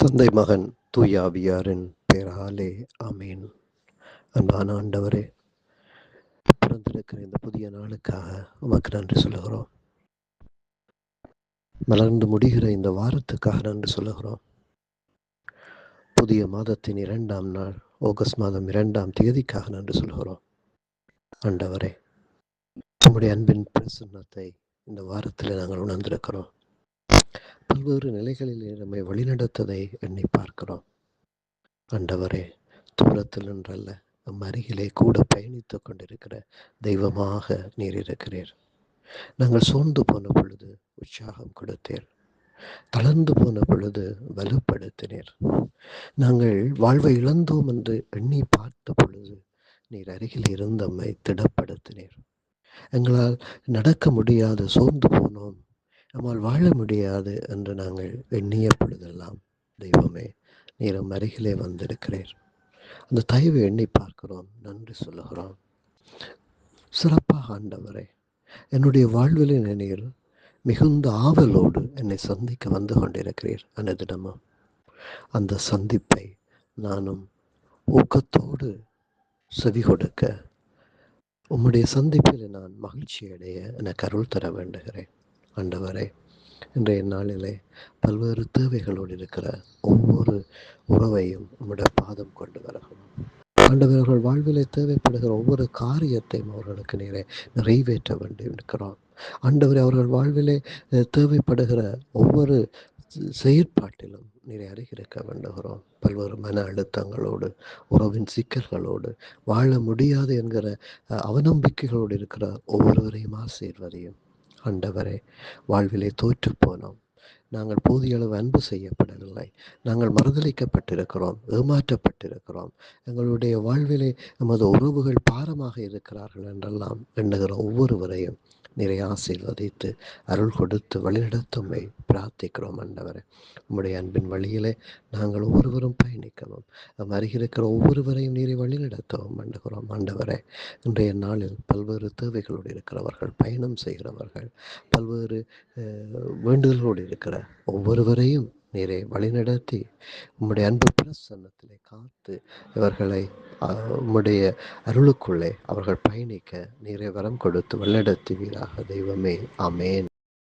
தந்தை மகன் தூயாவியாரின் பேராலே ஆமீன். அன்பான ஆண்டவரே பிறந்திருக்கிற இந்த புதிய நாளுக்காக உமக்கு நன்றி சொல்லுகிறோம். மலர்ந்து முடிகிற இந்த வாரத்துக்காக நன்றி சொல்லுகிறோம். புதிய மாதத்தின் இரண்டாம் நாள் ஆகஸ்ட் மாதம் இரண்டாம் தேதிக்காக நன்றி சொல்கிறோம் ஆண்டவரே நம்முடைய அன்பின் பிரசன்னத்தை இந்த வாரத்தில் நாங்கள் உணர்ந்திருக்கிறோம். பல்வேறு நிலைகளில் நம்மை வழிநடத்ததை எண்ணி பார்க்கிறோம். ஆண்டவரே தூரத்தில் நின்றல்ல நம் அருகிலே கூட பயணித்துக் கொண்டிருக்கிற தெய்வமாக நீர் இருக்கிறீர். நாங்கள் சோர்ந்து போன பொழுது உற்சாகம் கொடுத்தீர். தளர்ந்து போன பொழுது வலுப்படுத்தினீர். நாங்கள் வாழ்வை இழந்தோம் என்று எண்ணி பார்த்த பொழுது நீர் அருகில் இருந்தம்மை திடப்படுத்தினீர். எங்களால் நடக்க முடியாது சோர்ந்து போனோம். நம்மால் வாழ முடியாது என்று நாங்கள் எண்ணிய பொழுதெல்லாம் தெய்வமே நீரம் அருகிலே வந்திருக்கிறீர். அந்த தயவை எண்ணி பார்க்கிறோம் நன்றி சொல்லுகிறோம். சிறப்பாக ஆண்டவரே என்னுடைய வாழ்விலின் நீர் மிகுந்த ஆவலோடு என்னை சந்திக்க வந்து கொண்டிருக்கிறீர் அனுதினமும் அந்த சந்திப்பை நானும் ஊக்கத்தோடு செவி கொடுக்க உம்முடைய சந்திப்பில் நான் மகிழ்ச்சி அடைய எனக்கு அருள் தர வேண்டுகிறேன். ஆண்டவரே இன்றைய நாளிலே பல்வேறு தேவைகளோடு இருக்கிற ஒவ்வொரு உறவையும் உம்முடைய பாதம் கொண்டு வரணும் ஆண்டவர்கள் வாழ்விலே தேவைப்படுகிற ஒவ்வொரு காரியத்தையும் அவர்களுக்கு நேரே நிறைவேற்ற வேண்டி இருக்கிறோம். ஆண்டவர் அவர்கள் வாழ்விலே தேவைப்படுகிற ஒவ்வொரு செயற்பாட்டிலும் நீரை அருகிருக்க வேண்டுகிறோம். பல்வேறு மன அழுத்தங்களோடு உறவின் சிக்கல்களோடு வாழ முடியாது என்கிற அவநம்பிக்கைகளோடு இருக்கிற ஒவ்வொருவரையும் ஆசீர்வதியும். ஆண்டவரே வாழ்விலே தோற்று போனோம். நாங்கள் போதிய அளவு அன்பு செய்யப்படவில்லை. நாங்கள் மறுதளிக்கப்பட்டிருக்கிறோம் ஏமாற்றப்பட்டிருக்கிறோம். எங்களுடைய வாழ்விலே நமது உறவுகள் பாரமாக இருக்கிறார்கள் என்றெல்லாம் எண்ணுகிற ஒவ்வொருவரையும் நிறைய ஆசீர்வதித்து அருள் கொடுத்து வழிநடத்துமை பிரார்த்திக்கிறோம் ஆண்டவரை. உம்முடைய அன்பின் வழியிலே நாங்கள் ஒவ்வொருவரும் பயணிக்கவும் வருகிற ஒவ்வொருவரையும் நீரை வழிநடத்தவும் ஆண்டுகிறோம் ஆண்டவரை. இன்றைய நாளில் பல்வேறு தேவைகளோடு இருக்கிறவர்கள் பயணம் செய்கிறவர்கள் பல்வேறு வேண்டுதல்களோடு இருக்கிற ஒவ்வொருவரையும் நீரை வழிநடத்தி உம்முடைய அன்பு பிரசன்னத்திலே காத்து இவர்களை உம்முடைய அருளுக்குள்ளே அவர்கள் பயணிக்க நீரை வரம் கொடுத்து வழிநடத்துவீராக. தெய்வமே அமேன்